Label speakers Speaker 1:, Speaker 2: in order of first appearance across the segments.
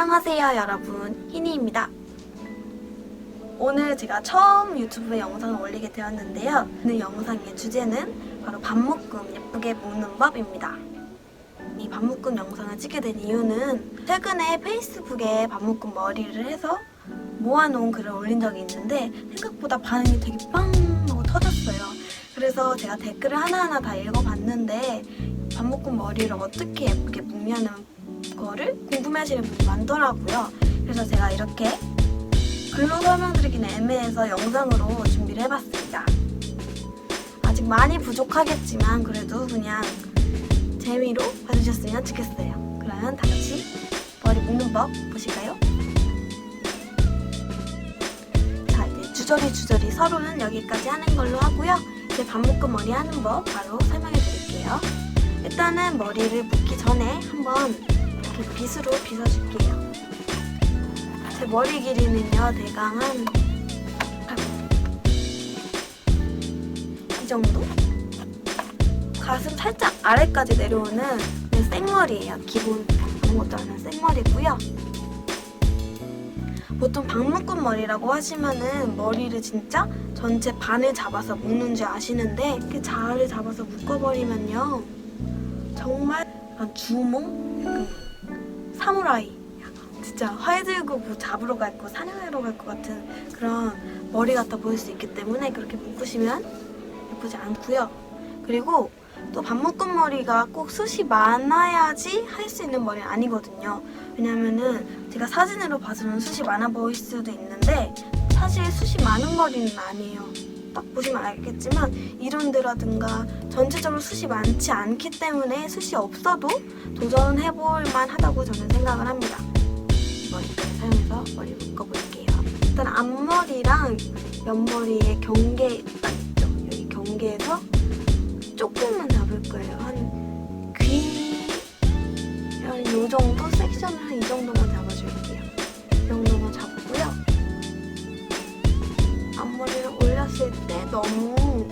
Speaker 1: 안녕하세요 여러분. 희니입니다. 오늘 제가 처음 유튜브에 영상을 올리게 되었는데요. 오늘 영상의 주제는 바로 반묶음 예쁘게 묶는 법입니다. 이 반묶음 영상을 찍게 된 이유는 최근에 페이스북에 반묶음 머리를 해서 모아놓은 글을 올린 적이 있는데 생각보다 반응이 되게 빵 하고 터졌어요. 그래서 제가 댓글을 하나하나 다 읽어봤는데 반묶음 머리를 어떻게 예쁘게 묶냐 는 거를 궁금해하시는 분이 많더라고요. 그래서 제가 이렇게 글로 설명드리기는 애매해서 영상으로 준비를 해봤습니다. 아직 많이 부족하겠지만 그래도 그냥 재미로 봐주셨으면 좋겠어요. 그러면 다 같이 머리 묶는 법 보실까요? 자 이제 주저리 주저리 서로는 여기까지 하는 걸로 하고요. 이제 반묶음 머리 하는 법 바로 설명해 드릴게요. 일단은 머리를 묶기 전에 한번 빗으로 빗어줄게요. 제 머리 길이는요, 대강 한, 이 정도? 가슴 살짝 아래까지 내려오는 생머리예요. 기본 아무것도 안 하는 생머리고요. 보통 박묶음 머리라고 하시면은 머리를 진짜 전체 반을 잡아서 묶는 줄 아시는데 이렇게 자를 잡아서 묶어버리면요 정말 주몽? 사무라이. 진짜 활 들고 뭐 잡으러 갈 거 사냥하러 갈 것 같은 그런 머리 같아 보일 수 있기 때문에 그렇게 묶으시면 예쁘지 않고요. 그리고 또 반묶음 머리가 꼭 숱이 많아야지 할 수 있는 머리는 아니거든요. 왜냐면은 제가 사진으로 봐서는 숱이 많아 보일 수도 있는데 사실 숱이 많은 머리는 아니에요 딱 보시면 알겠지만 이론드라든가 전체적으로 숱이 많지 않기 때문에 숱이 없어도 도전해볼 만하다고 저는 생각을 합니다. 머리끈 사용해서 머리 묶어볼게요. 일단 앞머리랑 옆머리의 경계 딱 있죠. 여기 경계에서 조금만 잡을 거예요. 한 귀, 한이 정도 섹션을 한 이 정도만 잡아줄게요. 이 정도만 잡고요. 때 너무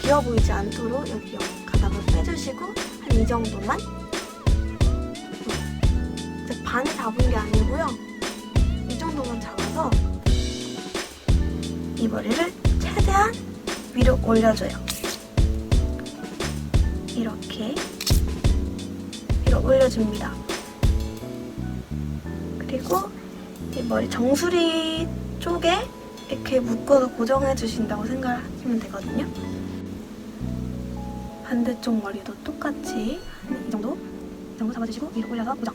Speaker 1: 비어 보이지 않도록 여기 가닥을 빼주시고 한 이 정도만 이제 반을 잡은 게 아니고요. 이 정도만 잡아서 이 머리를 최대한 위로 올려줘요. 이렇게 위로 올려줍니다. 그리고 이 머리 정수리 쪽에 이렇게 묶어서 고정해 주신다고 생각하시면 되거든요. 반대쪽 머리도 똑같이 이 정도, 이 정도 잡아주시고 위로 올려서 고정.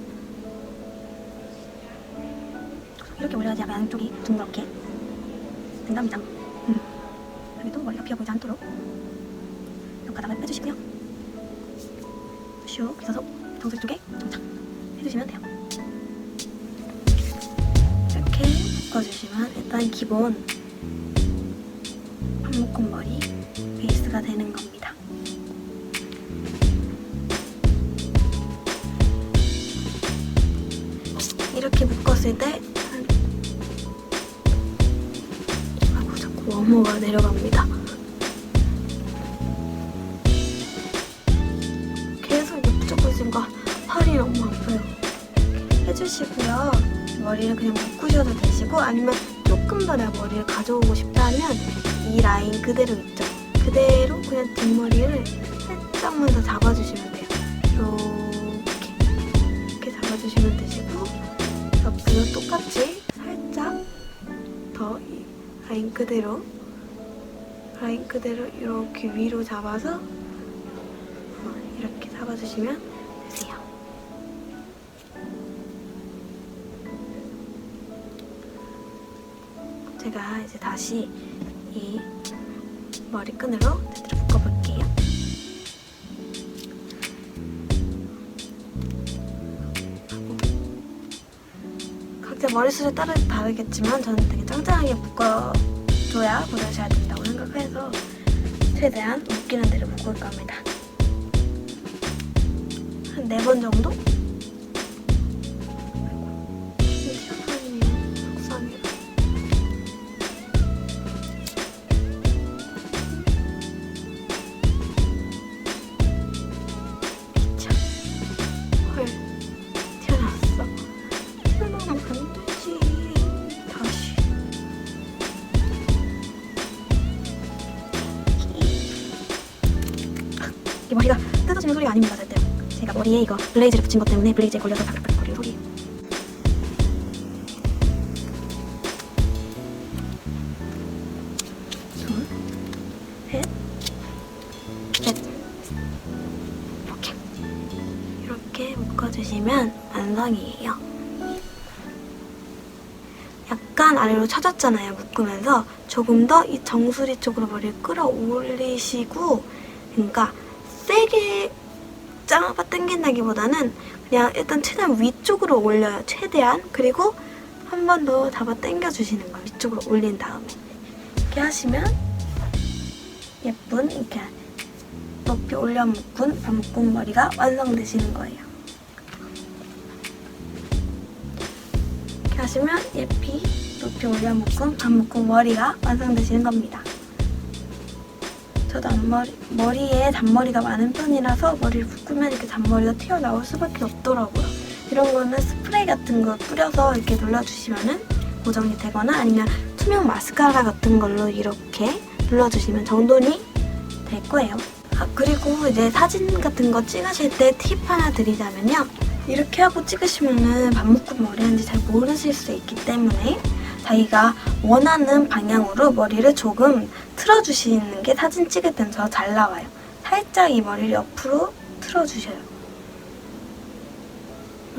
Speaker 1: 이렇게 올려야지 양쪽이 둥그렇게 된답니다. 음. 여기도 머리가 비어 보이지 않도록 이 가닥을 빼주시고요. 슉 빗어서 정수리 쪽에 정착 해주시면 돼요. 묶어주시면 일단 기본 반묶음 머리 베이스가 되는 겁니다. 이렇게 묶었을 때 한... 아이고 자꾸 원모가 내려갑니다. 계속 이렇게 있으니까 팔이 너무 아파요. 해주시고요. 머리를 그냥 묶으셔도 되시고 아니면 조금 더내 머리를 가져오고 싶다면 이 라인 그대로 있죠. 그대로 그냥 뒷머리를 살짝만 더 잡아주시면 돼요. 이렇게 이렇게 잡아주시면 되시고 옆으로 똑같이 살짝 더 이 라인 그대로 라인 그대로 이렇게 위로 잡아서 어, 이렇게 잡아주시면 제가 이제 다시 이 머리끈으로 제대로 묶어볼게요. 각자 머리숱에 따라 다르겠지만 저는 되게 짱짱하게 묶어줘야 잘 된다고 생각해서 최대한 묶이는 대로 묶을 겁니다. 한 네 번 정도? 머리에 이거 블레이즈를 붙인 것 때문에 블레이즈에 걸려서 셋, 넷. 이렇게. 이렇게 묶어주시면 완성이에요. 약간 아래로 쳐졌잖아요, 묶으면서. 조금 더 이 정수리 쪽으로 머리를 끌어올리시고, 그러니까 세게 잡아 당긴다기보다는 그냥 일단 최대한 위쪽으로 올려요, 최대한. 그리고 한 번 더 잡아 당겨 주시는 거예요, 위쪽으로 올린 다음에. 이렇게 하시면 예쁜 이렇게 높이 올려 묶은 반묶음 머리가 완성되시는 거예요. 이렇게 하시면 예삐 높이 올려 묶은 반묶음 머리가 완성되시는 겁니다. 저도 앞머리, 머리에 잔머리가 많은 편이라서 머리를 묶으면 이렇게 잔머리가 튀어나올 수밖에 없더라고요. 이런 거는 스프레이 같은 거 뿌려서 이렇게 눌러주시면은 고정이 되거나 아니면 투명 마스카라 같은 걸로 이렇게 눌러주시면 정돈이 될 거예요. 아, 그리고 이제 사진 같은 거 찍으실 때 팁 하나 드리자면요. 이렇게 하고 찍으시면은 반묶음 머리 하는지 잘 모르실 수 있기 때문에 자기가 원하는 방향으로 머리를 조금 틀어주시는 게 사진 찍을 땐 더 잘 나와요. 살짝 이 머리를 옆으로 틀어주셔요.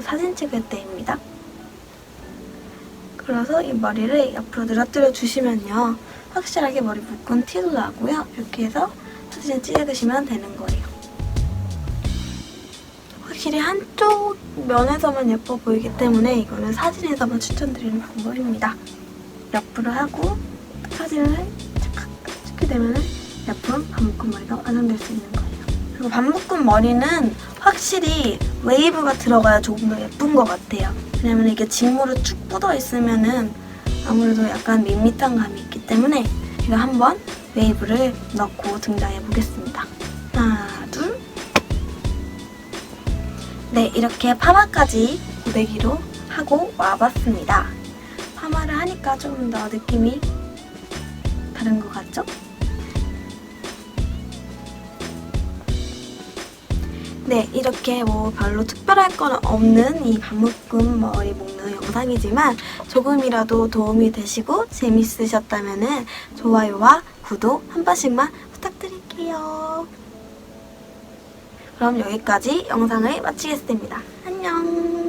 Speaker 1: 사진 찍을 때입니다. 그래서 이 머리를 옆으로 늘어뜨려 주시면요. 확실하게 머리 묶은 티도 나고요. 이렇게 해서 사진 찍으시면 되는 거예요. 확실히 한쪽 면에서만 예뻐 보이기 때문에 이거는 사진에서만 추천드리는 방법입니다. 옆으로 하고 사진을 착 찍게 되면 예쁜 반묶음 머리가 완성될 수 있는 거예요. 그리고 반묶음 머리는 확실히 웨이브가 들어가야 조금 더 예쁜 것 같아요. 왜냐면 이게 직무로 쭉 뻗어 있으면은 아무래도 약간 밋밋한 감이 있기 때문에 제가 한번 웨이브를 넣고 등장해 보겠습니다. 하나, 둘. 네, 이렇게 파마까지 고데기로 하고 와봤습니다. 하니까 좀더 느낌이 다른 것 같죠? 네, 이렇게 뭐 별로 특별할 건 없는 이 반묶음 머리 묶는 영상이지만 조금이라도 도움이 되시고 재밌으셨다면 좋아요와 구독 한 번씩만 부탁드릴게요. 그럼 여기까지 영상을 마치겠습니다. 안녕!